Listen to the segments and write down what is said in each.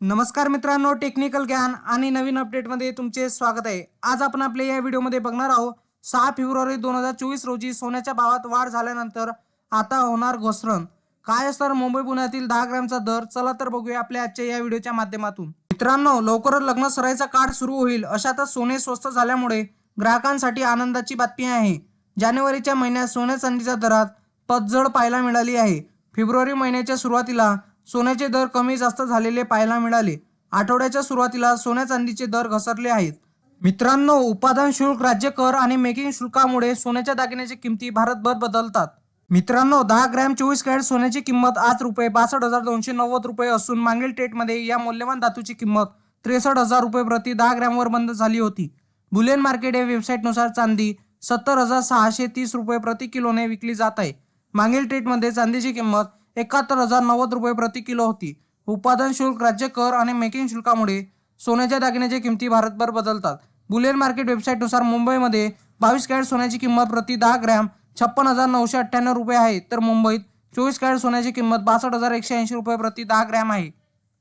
नमस्कार मित्रांनो टेक्निकल ज्ञान आणि नवीन अपडेटमध्ये तुमचे स्वागत आहे. आज आपण आपल्या या व्हिडिओमध्ये बघणार आहोत सहा फेब्रुवारी दोन हजार चोवीस रोजी सोन्याच्या भावात वाढ झाल्यानंतर आता होणार घसरण. काय असणार? मुंबई पुण्यातील दहा ग्रॅमचा दर. चला तर बघूया आपल्या आजच्या या व्हिडिओच्या माध्यमातून. मित्रांनो लवकरच लग्न सरायचा काळ सुरू होईल. अशातच सोने स्वस्त झाल्यामुळे ग्राहकांसाठी आनंदाची बातमी आहे. जानेवारीच्या महिन्यात सोन्या चांदीच्या दरात पतझड पाहायला मिळाली आहे. फेब्रुवारी महिन्याच्या सुरुवातीला सोन्याचे दर कमी जास्त झालेले पाहायला मिळाले. आठवड्याच्या सुरुवातीला सोन्या चांदीचे दर घसरले आहेत. मित्रांनो उत्पादन शुल्क राज्य कर आणि मेकिंग शुल्कामुळे सोन्याच्या दागिन्याची किमती भारतभर बदलतात. मित्रांनो दहा ग्रॅम चोवीस कॅरेट सोन्याची किंमत आज रुपये बासष्ट हजार दोनशे नव्वद रुपये असून मागील टेटमध्ये या मौल्यवान धातूची किंमत त्रेसष्ट हजार रुपये प्रति दहा ग्रॅमवर बंद झाली होती. बुलियन मार्केट या वेबसाईटनुसार चांदी सत्तर हजार सहाशे तीस रुपये प्रति किलोने विकली जात आहे. मागील ट्रेटमध्ये चांदीची किंमत एकाहत्तर हजार नव्वद रुपये प्रति किलो होती. उत्पादन शुल्क राज्य कर आणि मेकिंग शुल्कामुळे सोन्याच्या दागिन्याच्या किमती भारतभर बदलतात. बुलियन मार्केट वेबसाईटनुसार मुंबईमध्ये बावीस कॅरेट सोन्याची किंमत प्रति दहा ग्रॅम छप्पन हजार नऊशे अठ्ठ्याण्णव रुपये आहे. तर मुंबईत चोवीस कॅरेट सोन्याची किंमत बासष्ट हजार एकशे ऐंशी रुपये प्रति दहा ग्रॅम आहे.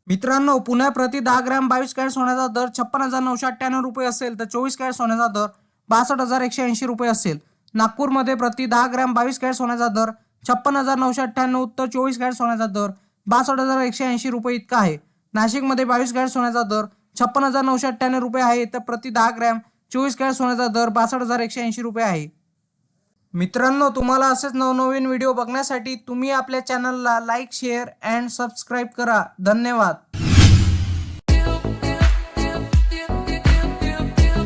मित्रांनो पुन्हा प्रति दहा ग्रॅम बावीस कॅरेट सोन्याचा दर छप्पन हजार नऊशे अठ्ठ्याण्णव रुपये असेल तर चोवीस कॅरेट सोन्याचा दर बासष्ट हजार एकशे ऐंशी रुपये असेल. नागपूरमध्ये प्रति दहा ग्रॅम बावीस कॅरेट सोन्याचा दर छप्पन हजार नऊशे अठ्ठ्याण्णव तर चोवीस कॅरेट सोन्याचा दर. बासष्ट हजार एकशे ऐंशी रुपये इतका आहे. नाशिकमध्ये बावीस कॅरेट सोन्याचा दर छप्पन हजार नऊशे अठ्ठ्याण्णव रुपये आहे. तर प्रति दहा ग्रॅम चोवीस कॅरेट सोन्याचा दर बासष्ट हजार एकशे ऐंशी रुपये आहे. मित्रांनो तुम्हाला असेच नवनवीन व्हिडिओ बघण्यासाठी तुम्ही आपल्या चॅनलला लाईक शेअर अँड सबस्क्राईब करा. धन्यवाद.